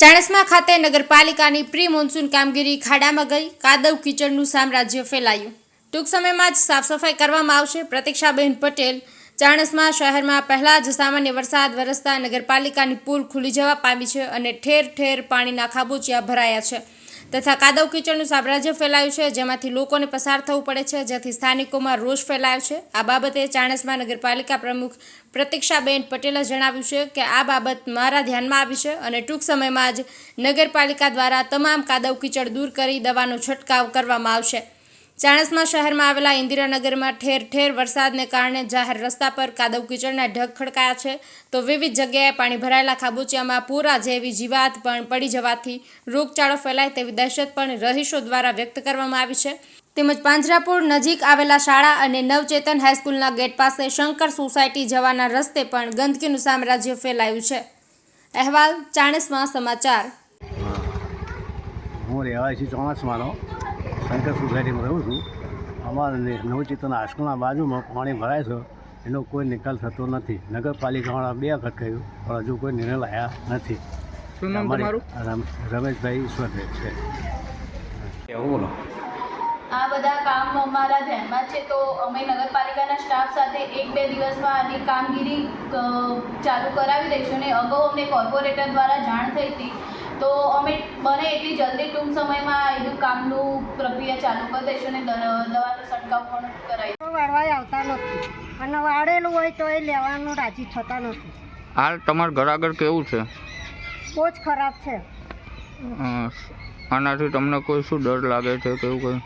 ચાણસ્મા ખાતે નગરપાલિકાની pre monsoon કામગીરી ખાડામાં ગઈ. કાદવ કીચડનું સામ્રાજ્ય ફેલાયું. ટૂંક સમયમાં જ સાફ સફાઈ કરવામાં આવશે. પ્રતીક્ષાબેન પટેલ, ચાણસમા શહેરમાં પહેલા જ સામાન્ય વરસાદ વરસતા નગરપાલિકાની પુલ ખુલી જવા પામી છે અને ઠેર ઠેર પાણીના ખાબોચિયા ભરાયા છે. તથા કાદવ કીચડનું સામ્રાજ્ય ફેલાયું છે, જેમાંથી લોકોને પસાર થવું પડે છે, જેથી સ્થાનિકોમાં રોષ ફેલાયો છે. આ બાબતે ચાણસમા નગરપાલિકા પ્રમુખ પ્રતિક્ષાબેન પટેલે જણાવ્યું છે કે આ બાબત મારા ધ્યાનમાં આવી છે અને ટૂંક સમયમાં જ નગરપાલિકા દ્વારા તમામ કાદવ કીચડ દૂર કરી દવાનો છંટકાવ કરવામાં આવશે. ચાણસ્મા શહેરમાં આવેલા ઇન્દિરાનગરમાં ઠેર ઠેર વરસાદને કારણે જાહેર રસ્તા પર કાદવ કીચડના ઢગ ખડકાયા છે. તો વિવિધ જગ્યાએ પાણી ભરાયેલા ખાબોચિયામાં પૂરા જેવી જીવાત પણ પડી જવાથી રોગચાળો ફેલાય તેવી દહેશત પણ રહીશો દ્વારા વ્યક્ત કરવામાં આવી છે. તેમજ પાંજરાપુર નજીક આવેલા શાળા અને નવચેતન હાઈસ્કૂલના ગેટ પાસે શંકર સોસાયટી જવાના રસ્તે પણ ગંદકીનું સામ્રાજ્ય ફેલાયું છે. અહેવાલ ચાણસ્મા સમાચાર. હું રહેવાસી ચોમાસમાનો શંકર સોસાયટીમાં રહું છું. અમારા નવચેતન આશ્રમના બાજુમાં પાણી ભરાય છે. એનો કોઈ નિકાલ થતો નથી. નગરપાલિકાવાળા બે વખત કહ્યું પણ હજુ કોઈ નિર્ણય લાયા નથી. રમેશભાઈ ઈશ્વરભાઈ છે. એવું બોલો? આ બધા કામ અમારા ધ્યાનમાં છે તો અમે નગરપાલિકાના સ્ટાફ સાથે એક બે દિવસમાં આની કામગીરી ચાલુ કરાવી દઈશું અને અગાઉ અમને કોર્પોરેટર દ્વારા જાણ થઈ હતી. તો અમે બને એટલી જલ્દી ટૂંક સમયમાં એનું કામનું પ્રક્રિયા ચાલુ કરી દઈશું અને દવાનો છંટકાવ પણ કરાવી વાળવાય આવતા નથી. અને વાળેલું હોય તો એ લેવાનું રાજી થતા નથી. હાલ તમારા ઘર આગળ કેવું છે? બહુ જ ખરાબ છે. આનાથી તમને કોઈ શું ડર લાગે છે કે એવું કંઈ?